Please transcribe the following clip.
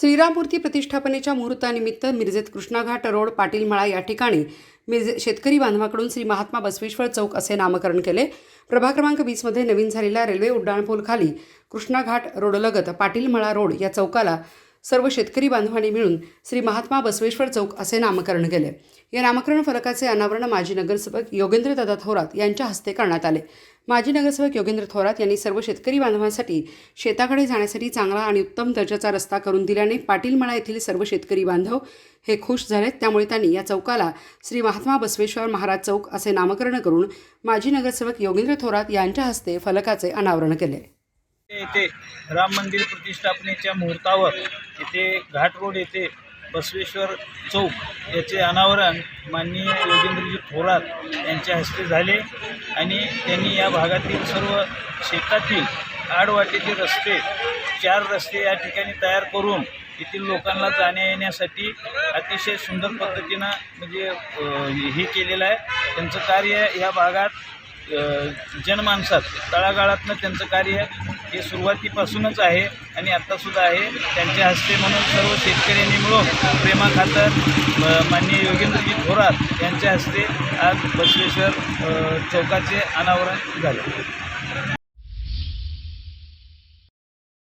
श्रीराममूर्ती प्रतिष्ठापनेच्या मुहूर्तानिमित्त मिरजेत Krishna Ghat road Patil मळा या ठिकाणी मिरजे शेतकरी बांधवाकडून श्री महात्मा बसवेश्वर चौक असे नामकरण केले. प्रभाग क्रमांक वीसमध्ये नवीन झालेल्या रेल्वे उड्डाणपूल खाली कृष्णाघाट रोडलगत पाटील मळा रोड या चौकाला सर्व शेतकरी बांधवांनी मिळून श्री महात्मा बसवेश्वर चौक असे नामकरण केले. या नामकरण फलकाचे अनावरण माजी नगरसेवक योगेंद्रदादा थोरात यांच्या हस्ते करण्यात आले. माजी नगरसेवक योगेंद्र थोरात यांनी सर्व शेतकरी बांधवांसाठी शेताकडे जाण्यासाठी चांगला आणि उत्तम दर्जाचा रस्ता करून दिल्याने पाटीलमळा येथील सर्व शेतकरी बांधव हे खुश झालेत. त्यामुळे त्यांनी या चौकाला श्री महात्मा बसवेश्वर महाराज चौक असे नामकरण करून माजी नगरसेवक योगेंद्र थोरात यांच्या हस्ते फलकाचे अनावरण केले. येथे राम मंदिर प्रतिष्ठापनेच्या मुहूर्तावर येथे घाट रोड येथे बसवेश्वर चौक याचे अनावरण माननीय योगेंद्रजी थोरात यांच्या हस्ते झाले आणि त्यांनी या भागातील सर्व शेतातील आडवाटेचे रस्ते चार रस्ते या ठिकाणी तयार करून येथील लोकांना जाण्या येण्यासाठी अतिशय सुंदर पद्धतीनं म्हणजे हे केलेलं आहे. त्यांचं कार्य या भागात जनमानसात तळागाळातनं त्यांचं कार्य हे सुरुवातीपासूनच आहे आणि आत्तासुद्धा आहे. त्यांच्या हस्ते म्हणून सर्व शेतकऱ्यांनी मिळून प्रेमाखातर अ, माननीय योगेंद्रजी थोरात यांच्या हस्ते आज बसवेश्वर चौकाचे अनावरण झाले.